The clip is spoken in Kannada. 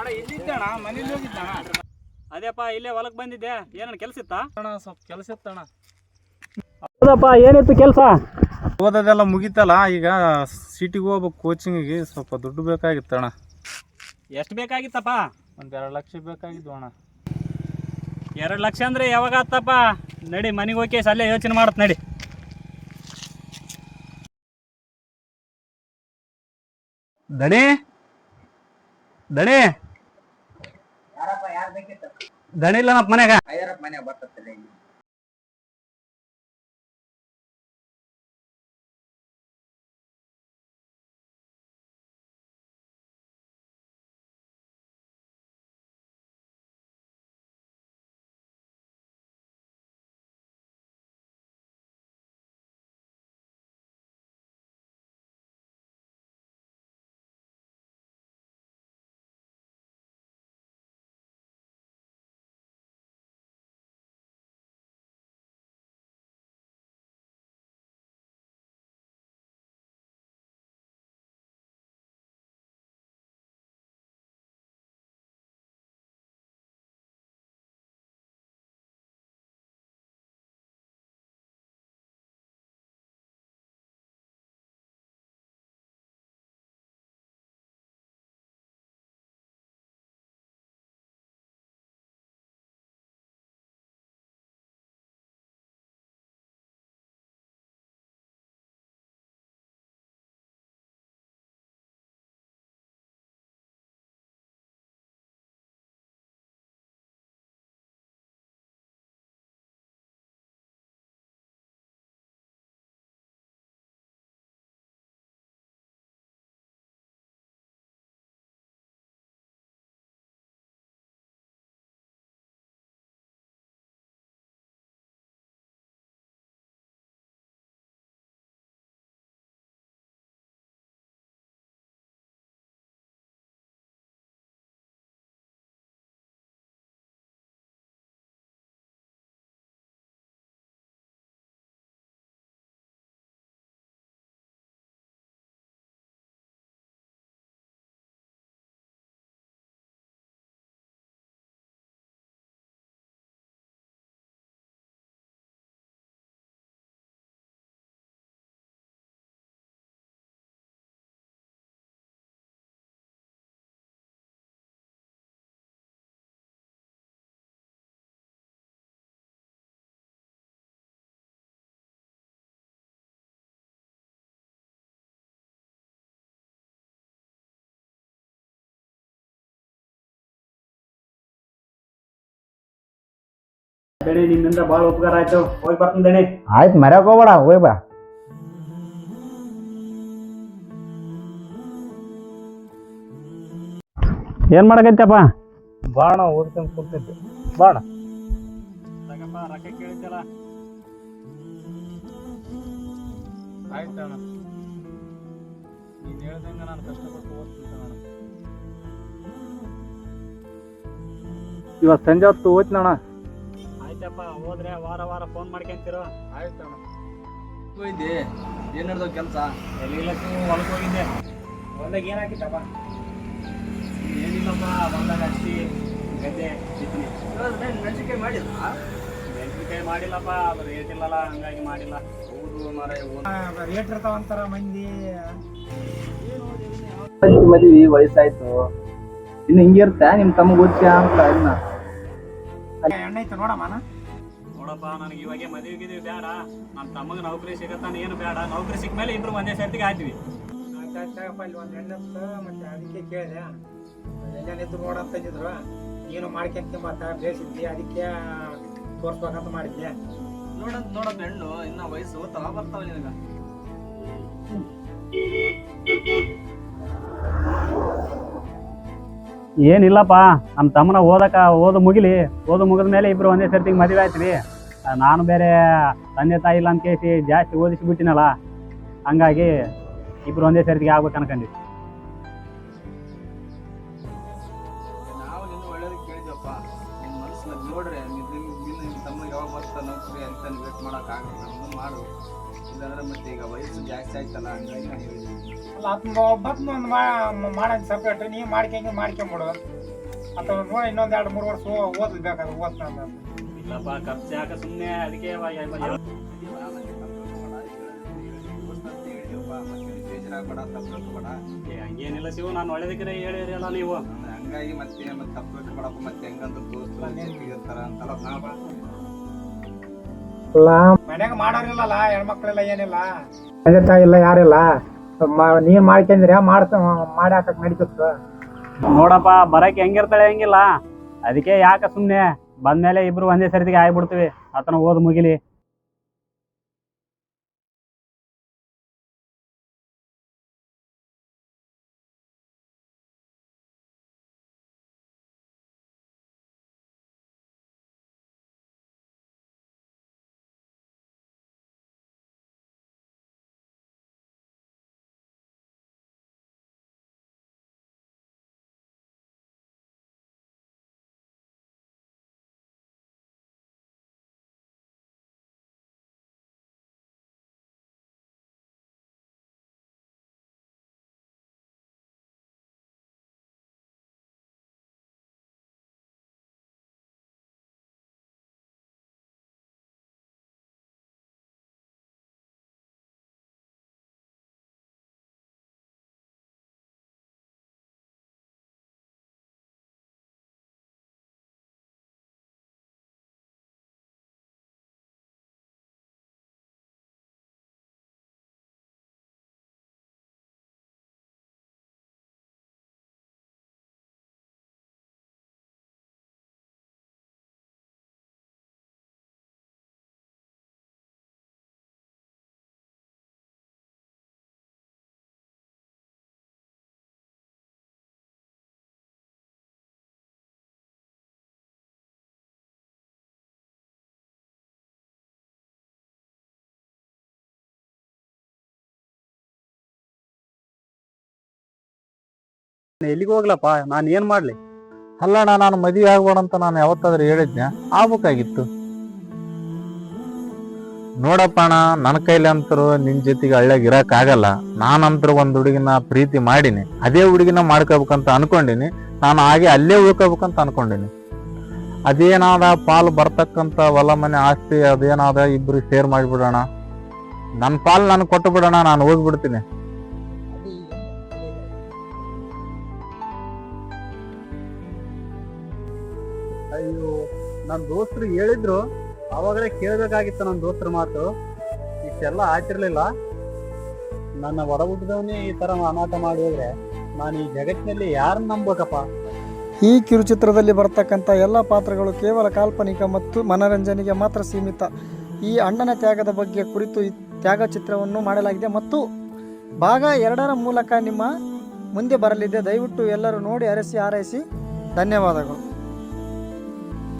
ಅಣ್ಣ ಮನೇಲಿ ಹೋಗಿದ್ದಣ್ಣ. ಅದೇಪ್ಪ ಇಲ್ಲೇ ಹೊಲಕ್ಕೆ ಬಂದಿದ್ದೆ. ಏನಣ್ಣ ಕೆಲಸ ಇತ್ತಾ? ಅಣ್ಣ ಸ್ವಲ್ಪ ಕೆಲಸ ಇತ್ತಣ್ಣ. ಹೌದಪ್ಪ ಏನಿತ್ತು ಕೆಲಸ? ಓದೋದೆಲ್ಲ ಮುಗೀತಲ್ಲ ಈಗ ಸಿಟಿಗೆ ಹೋಗ್ಬೇಕು ಕೋಚಿಂಗಿಗೆ ಸ್ವಲ್ಪ ದುಡ್ಡು ಬೇಕಾಗಿತ್ತಣ್ಣ. ಎಷ್ಟು ಬೇಕಾಗಿತ್ತಪ್ಪ? ಒಂದು ಎರಡು ಲಕ್ಷ ಬೇಕಾಗಿದ್ವು ಅಣ್ಣ. ಎರಡು ಲಕ್ಷ ಅಂದ್ರೆ ಯಾವಾಗ ಆತಪ್ಪ ನಡಿ ಮನೆಗೆ ಹೋಗಿ ಅಲ್ಲೇ ಯೋಚನೆ ಮಾಡತ್ ನಡಿ. ದಣಿ ದಣಿ. ದಣಿ ಇಲ್ಲ ನಮ್ಮ ಮನ್ಯಾಗ ದಣಿ ನಿಮ್ಮಿಂದ ಭಾಳ ಉಪಕಾರ ಆಯ್ತು. ಹೋಗಿ ಬರ್ತೀನಿ ದಣಿ. ಆಯ್ತು ಮರ್ಯಾಕ ಹೋಗ್ಬೇಡ ಹೋಗಿ ಬಾ. ಏನ್ ಮಾಡಕತ್ತಪ್ಪ ಬಾಣ ಓದ್ಕೊಂಡು ಕೂತಿದ್ದೆ. ಬಾಣ. ತಗಪ್ಪ ರೊಕ್ಕ ಕೇಳಿದ್ದಲ್ಲ. ಆಯ್ತಣ್ಣ ನೀನು ಹೇಳ್ದಂಗೆ ನಾನು ಕಷ್ಟಪಟ್ಟು ಇವತ್ತು ಸಂಜೆ ಹೊತ್ತು ಓದ್ನಣ್ಣ ಹೋದ್ರೆ ವಾರ ವಾರ ಫೋನ್ ಮಾಡ್ಕೊಂತಿರೋ. ಆಯ್ತು ಹೋಗಿದ್ದೆ? ಏನ್ ನಡೆದ ಕೆಲಸ? ಎಲ್ಲಿಲ್ಲಕ್ಕೂ ಹೊಲಕ್ಕೆ ಹೋಗಿದ್ದೆ. ಹೊಲ್ದಾಗ ಏನ್ ಹಾಕಿತ್ತಪ್ಪ ಏನಿಲ್ಲಪ್ಪ ಹೊಲ್ದಾಗ ಹಚ್ಚಿ ಗದ್ದೆ ಬಿತ್ತೀನಿ ಮೆಣಸಿನ್ಕಾಯಿ ಮಾಡಿಲ್ಲ ಮೆಣಸಿನ್ಕಾಯಿ ಮಾಡಿಲ್ಲಪ್ಪ ಅದು ರೇಟ್ ಇಲ್ಲಲ್ಲ ಹಂಗಾಗಿ ಮಾಡಿಲ್ಲ. ಹೌದು ಮರ ರೇಟ್ ಇರ್ತಾವಂತಾರ ಮಂದಿ. ಮದ್ವಿ ವಯಸ್ಸಾಯ್ತು. ಇನ್ನು ಹಿಂಗಿರುತ್ತೆ ಇರ್ತಾ ನಿಮ್ ತಮ್ಮ ಓದ್ಸ ಅಂತ ಇನ್ನ ಎಣ್ಣೆ ಐತೆ ನೋಡಮ್ಮನ ನೋಡಪ್ಪ ನನಗೆ ಇವಾಗೆ ಮದುವೆ ಗಿದ್ವಿ ಬೇಡ. ನಮ್ಮ ತಮ್ಮಗೆ ನೌಕರಿ ಸಿಗತ್ತಾನ ಏನು ಬೇಡ. ನೌಕರಿ ಸಿಕ್ಕ ಮೇಲೆ ಇಬ್ರು ಒಂದೇ ಸರ್ತಿಗೆ ಆಯ್ತೀವಿ ಆಯ್ತಾಯ್ತಪ್ಪ ಇಲ್ಲಿ ಒಂದು ಎಣ್ಣೆ ಮತ್ತೆ ಅದಕ್ಕೆ ಕೇಳಿದೆ. ಎಲ್ಲೇನಿದ್ರು ನೋಡಂತ ಇದ್ದಿದ್ರು ಏನು ಮಾಡ್ಕೊಂತ ಬೇಸಿದ್ದಿ ಅದಕ್ಕೆ ತೋರಿಸ್ಬೇಕಂತ ಮಾಡಿದ್ದೆ. ನೋಡಂತ ನೋಡಪ್ಪ ಹೆಣ್ಣು ಇನ್ನ ವಯಸ್ಸು ತವ ಬರ್ತಾವ ನಿನಗ. ಏನಿಲ್ಲಪ್ಪ ನಮ್ಮ ತಮ್ಮನ ಓದಕ ಓದು ಮುಗಿಲಿ. ಓದು ಮುಗಿದ ಮೇಲೆ ಇಬ್ರು ಒಂದೇ ಸರ್ತಿಗೆ ಮದುವೆ ಆಯ್ತು ಆ, ನಾನು ಬೇರೆ ತಂದೆ ತಾಯಿ ಇಲ್ಲ ಅಂತ ಕೇಸಿ ಜಾಸ್ತಿ ಓದಿಸಿಬಿಟ್ಟಿನಲ್ಲ ಹಂಗಾಗಿ ಇಬ್ರು ಒಂದೇ ಸರ್ತಿಗೆ ಆಗ್ಬೇಕು ಅನ್ಕೊಂಡಿದ್ವಿ ನಾವು ನಿನ್ನ ಒಳ್ಳೇದಕ್ಕೆ ಕೇಳಿದ್ವಪ್ಪ. ನಿನ್ನ ಮನಸ್ಸನ್ನ ನೋಡ್ರೆ ನಿನ್ನ ನಿನ್ನ ತಮ್ಮ ಯಾವಾಗ ಬರ್ತಾ ನೌಕರಿ ಅಂತ ವೇಟ್ ಮಾಡಕ್ ಆಗಲ್ಲ ನಮ್ದು ಮಾಡು. ಇಲ್ಲಾಂದ್ರೆ ಮತ್ತೆ ಈಗ ವಯಸ್ಸು ಜಾಸ್ತಿ ಆಯ್ತಲ್ಲ ಹಂಗಾಗಿ ನಾನು ಹೇಳಿದ್ವಿ ಅಲ್ಲ ಒಬ್ಬತ್ತು ಒಂದು ಮಾಡಂತ ಸಪ್ರೇಟ್ ನೀವು ಮಾಡ್ಕೊಂಗೆ ಮಾಡ್ಕೊಂಬಿಡು. ಅಥವಾ ನೋಡಿ ಇನ್ನೊಂದ್ ಎರಡು ಮೂರು ವರ್ಷ ಓದ್ಬೇಕಾದ್ರೆ ಓದ್ತಾ ಓದ್ತಾನ. ಇಲ್ಲಪ್ಪ ಖರ್ಚು ಯಾಕೆ ಸುಮ್ಮನೆ ಅದಕ್ಕೆ ಹಂಗೇನಿಲ್ಲ ಶಿವ ನಾನು ಒಳ್ಳೇದಕ್ಕೆ ಹೇಳಿರಲ್ಲ ನೀವು ಹಂಗಾಗಿ ಮತ್ತೆ ಮತ್ತೆ ತಪ್ಪಬೇಕಪ್ಪ ಮತ್ತೆ ಹೆಂಗಂತ ದೋಸ್ತರು ಇರ್ತಾರ ಅಂತಲ್ಲ ಅಲ್ಲ ಮನ್ಯಾಗ ಮಾಡೋರಿಲ್ಲಲ್ಲ ಹೆಣ್ಮಕ್ಳೆಲ್ಲ ಏನಿಲ್ಲ. ತಂದೆ ತಾಯಿ ಇಲ್ಲ ಯಾರಿಲ್ಲ. ಮ- ನೀನ್ ಮಾಡ್ಕೊಂಡ್ರೆ ಮಾಡ್ತ ಮಾಡಿ ಹಾಕಕ್ ನಡೀತದ ನೋಡಪ್ಪ ಬರಕ್ಕೆ ಹೆಂಗಿರ್ತಾಳೆ ಹೆಂಗಿಲ್ಲ. ಅದಕ್ಕೆ ಯಾಕ ಸುಮ್ಮನೆ ಬಂದ್ಮೇಲೆ ಇಬ್ರು ಒಂದೇ ಸರ್ತಿಗೆ ಆಗ್ಬಿಡ್ತೀವಿ. ಆತನ ಓದ್ ಮುಗಿಲಿ. ಎಲ್ಲಿಗೆ ಹೋಗ್ಲಪ್ಪ? ನಾನು ಏನ್ ಮಾಡ್ಲಿ? ಅಲ್ಲಣ್ಣ ನಾನು ಮದುವೆ ಆಗ್ಬೇಡ ಅಂತ ನಾನು ಯಾವತ್ತಾದ್ರೂ ಹೇಳಿದ್ನ? ಆಗ್ಬೇಕಾಗಿತ್ತು. ನೋಡಪ್ಪ ಅಣ್ಣ ನನ್ನ ಕೈಲಿ ಅಂತರು ನಿನ್ ಜೊತೆಗೆ ಹಳ್ಳ್ಯಾಗ ಇರಕ್ ಆಗಲ್ಲ. ನಾನಂತರ ಒಂದ್ ಹುಡುಗಿನ ಪ್ರೀತಿ ಮಾಡೀನಿ. ಅದೇ ಹುಡುಗಿನ ಮಾಡ್ಕೋಬೇಕಂತ ಅನ್ಕೊಂಡಿನಿ. ನಾನು ಹಾಗೆ ಅಲ್ಲೇ ಉಳ್ಕೋಬೇಕಂತ ಅನ್ಕೊಂಡಿನಿ. ಅದೇನಾದ ಪಾಲು ಬರ್ತಕ್ಕಂತ ಹೊಲ ಮನೆ ಆಸ್ತಿ, ಅದೇನಾದ ಇಬ್ರು ಶೇರ್ ಮಾಡಿಬಿಡೋಣ. ನನ್ನ ಪಾಲು ನಾನು ಕೊಟ್ಟು ಬಿಡೋಣ ನಾನು ಹೋಗ್ಬಿಡ್ತೀನಿ. ಅಯ್ಯೋ ನನ್ನ ದೋಸ್ತರು ಹೇಳಿದ್ರು ಅವಾಗಲೇ ಕೇಳಬೇಕಾಗಿತ್ತು ನನ್ನ ದೋಸ್ತರ ಮಾತು. ಇಷ್ಟೆಲ್ಲ ಆಯ್ತಿರ್ಲಿಲ್ಲ ನನ್ನ ಹೊರ ಹುಟ್ಟಿದವನೇ ಈ ತರ ಅನಾಥ ಮಾಡಿ ಹೋದ್ರೆ ನಾನು ಈ ಜಗತ್ತಿನಲ್ಲಿ ಯಾರನ್ನ ನಂಬೋಕಪ್ಪ ಈ ಕಿರುಚಿತ್ರದಲ್ಲಿ ಬರ್ತಕ್ಕಂಥ ಎಲ್ಲ ಪಾತ್ರಗಳು ಕೇವಲ ಕಾಲ್ಪನಿಕ ಮತ್ತು ಮನರಂಜನೆಗೆ ಮಾತ್ರ ಸೀಮಿತ. ಈ ಅಣ್ಣನ ತ್ಯಾಗದ ಬಗ್ಗೆ ಕುರಿತು ಈ ತ್ಯಾಗ ಚಿತ್ರವನ್ನು ಮಾಡಲಾಗಿದೆ ಮತ್ತು ಭಾಗ ಎರಡರ ಮೂಲಕ ನಿಮ್ಮ ಮುಂದೆ ಬರಲಿದೆ. ದಯವಿಟ್ಟು ಎಲ್ಲರೂ ನೋಡಿ, ಅರಸಿ ಹಾರೈಸಿ ಧನ್ಯವಾದಗಳು.